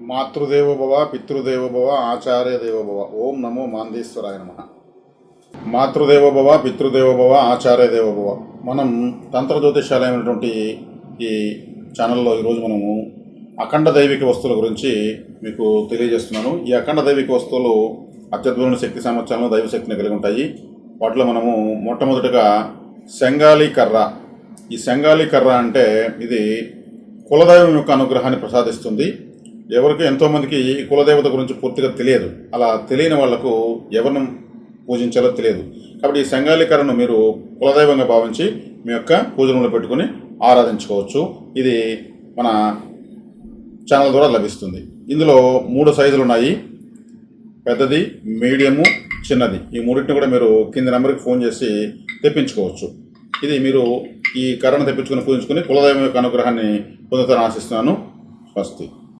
మాతృదేవోభవ పితృదేవోభవ ఆచార్య దేవోభవ ఓం నమో మాందేశ్వరాయ నమ. మాతృదేవో భవ ఆచార్య దేవోభవ మనం తంత్ర జ్యోతిషాలైనటువంటి ఈ ఛానల్లో ఈరోజు మనము అఖండ దైవిక వస్తువుల గురించి మీకు తెలియజేస్తున్నాను. ఈ అఖండ దైవిక వస్తువులు అత్యద్భుతమైన శక్తి సామర్థ్యాలను దైవశక్తిని కలిగి ఉంటాయి. వాటిలో మనము మొట్టమొదటిగా శంగాలి కర్ర. ఈ శంగాలి కర్ర అంటే ఇది కులదైవం యొక్క అనుగ్రహాన్ని ప్రసాదిస్తుంది. ఎవరికి ఎంతోమందికి ఈ కులదేవత గురించి పూర్తిగా తెలియదు. అలా తెలియని వాళ్ళకు ఎవరిని పూజించాలో తెలియదు. కాబట్టి ఈ సంగాలికరను మీరు కులదైవంగా భావించి మీ యొక్క పూజలను పెట్టుకుని ఆరాధించుకోవచ్చు. ఇది మన ఛానల్ ద్వారా లభిస్తుంది. ఇందులో మూడు సైజులు ఉన్నాయి. పెద్దది మీడియము చిన్నది. ఈ మూడింటిని కూడా మీరు కింది నెంబర్కి ఫోన్ చేసి తెప్పించుకోవచ్చు. ఇది మీరు ఈ కర్రను తెప్పించుకుని పూజించుకుని కులదైవం యొక్క అనుగ్రహాన్ని పొందుతారని ఆశిస్తున్నాను. స్వస్తి.